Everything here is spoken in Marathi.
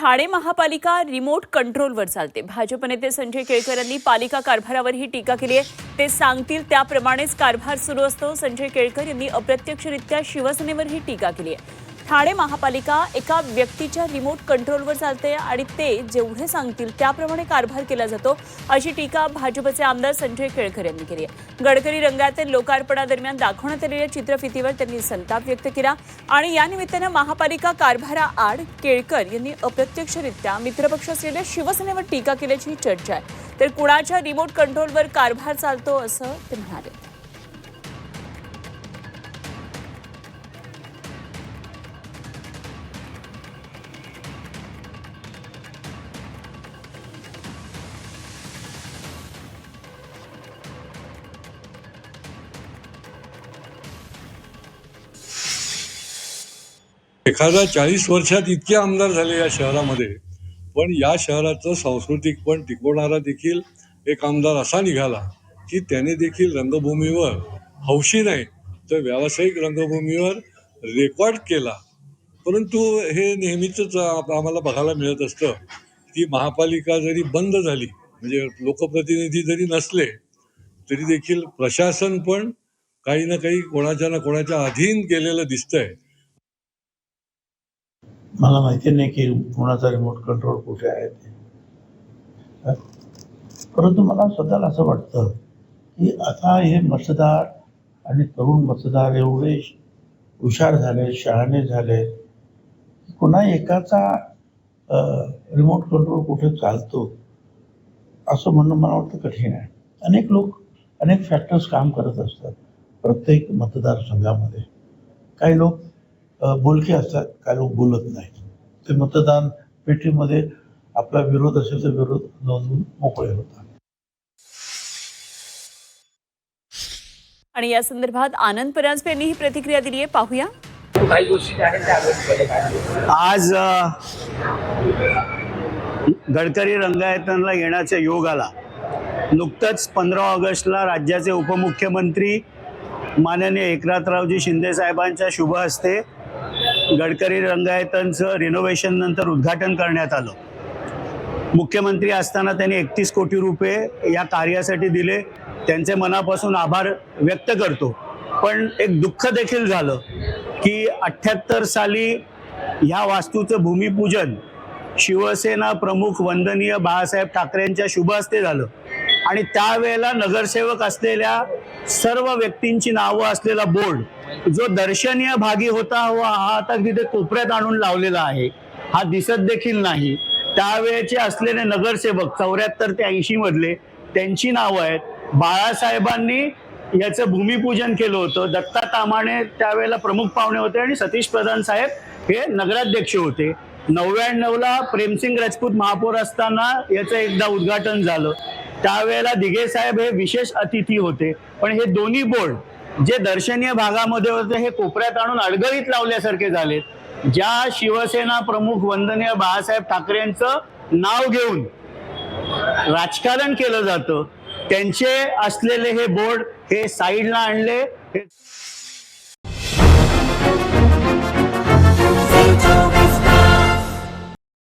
ठाणे महापालिका रिमोट कंट्रोलवर चालते. भाजप नेते संजय केळकर यांनी पालिका कारभारावर ही टीका केली आहे. ते सांगतील त्याप्रमाणेच कारभार सुरू असतो. संजय केळकर यांनी अप्रत्यक्षरित्या शिवसेनेवर ही टीका केली आहे. ठाणे महापालिका एका व्यक्तीच्या रिमोट कंट्रोलवर चालते आणि ते जेवढे सांगतील त्याप्रमाणे कारभार केला जातो अशी टीका भाजपचे आमदार संजय केळकर यांनी केली आहे. गडकरी रंगातील लोकार्पणादरम्यान दाखवण्यात आलेल्या चित्रफितीवर त्यांनी संताप व्यक्त केला आणि या निमित्तानं महापालिका कारभाराआड केळकर यांनी अप्रत्यक्षरित्या मित्रपक्ष असलेल्या शिवसेनेवर टीका केल्याची चर्चा आहे. तर कुणाच्या रिमोट कंट्रोलवर कारभार चालतो असं ते म्हणाले. एखादा चाळीस वर्षात इतके आमदार झाले या शहरामध्ये पण या शहराचं सांस्कृतिक पण टिकवणारा देखील एक आमदार असा निघाला की त्याने देखील रंगभूमीवर हौशी नाही तर व्यावसायिक रंगभूमीवर रेकॉर्ड केला. परंतु हे नेहमीच आम्हाला बघायला मिळत असतं की महापालिका जरी बंद झाली म्हणजे लोकप्रतिनिधी जरी नसले तरी देखील प्रशासन पण काही ना काही कोणाच्या ना कोणाच्या अधीन केलेलं दिसतंय. मला माहिती नाही की कोणाचा रिमोट कंट्रोल कुठे आहे ते. परंतु मला स्वतःला असं वाटतं की आता हे मतदार आणि तरुण मतदार एवढे हुशार झाले शहाणे झाले की कुणा एकाचा रिमोट कंट्रोल कुठे चालतो असं म्हणणं मला वाटतं कठीण आहे. अनेक लोक अनेक फॅक्टर्स काम करत असतात प्रत्येक मतदारसंघामध्ये. काही लोक बोलके असतात काही लोक बोलत नाहीत. ते मतदान पेटीमध्ये आपला विरोध असेल तर विरोध नोंदवून मोकळे होतात. आणि या संदर्भात आनंद परांजपे यांनी ही प्रतिक्रिया दिली आहे पाहूया काय आज गडकरी रंगायतनला येण्याचा योग आला नुकतंच पंधरा ऑगस्टला राज्याचे उपमुख्यमंत्री माननीय एकनाथरावजी शिंदे साहेबांच्या शुभ हस्ते गडकरी रंगायतनचं रिनोव्हेशन नंतर उद्घाटन करण्यात आलं. मुख्यमंत्री असताना त्यांनी एकतीस कोटी रुपये या कार्यासाठी दिले. त्यांचे मनापासून आभार व्यक्त करतो. पण एक दुःख देखील झालं की अठ्ठ्याहत्तर साली ह्या वास्तूचं भूमिपूजन शिवसेना प्रमुख वंदनीय बाळासाहेब ठाकरेंच्या शुभ हस्ते झालं. आणि त्यावेळेला नगरसेवक असलेल्या सर्व व्यक्तींची नावं असलेला बोर्ड जो दर्शनीय भागी होता व हा आता तिथे कोपऱ्यात आणून लावलेला आहे. हा दिसत देखील नाही. त्यावेळेचे असलेले नगरसेवक चौऱ्याहत्तर ते ऐंशी मधले त्यांची नावं आहेत. बाळासाहेबांनी याचं भूमिपूजन केलं होतं. दत्ता तामाणे त्यावेळेला प्रमुख पाहुणे होते आणि सतीश प्रधान साहेब हे नगराध्यक्ष होते. नव्याण्णवला प्रेमसिंग राजपूत महापौर असताना याचं एकदा उद्घाटन झालं. त्यावेळेला दिघे साहेब हे विशेष अतिथी होते. पण हे दोन्ही बोर्ड जे दर्शनीय भागामध्ये होते हे कोपऱ्यात आणून अडगळीत लावल्यासारखे झालेत. ज्या शिवसेना प्रमुख वंदनीय बाळासाहेब ठाकरेंचं नाव घेऊन राजकारण केलं जातं त्यांचे असलेले हे बोर्ड हे साईडला आणले. हे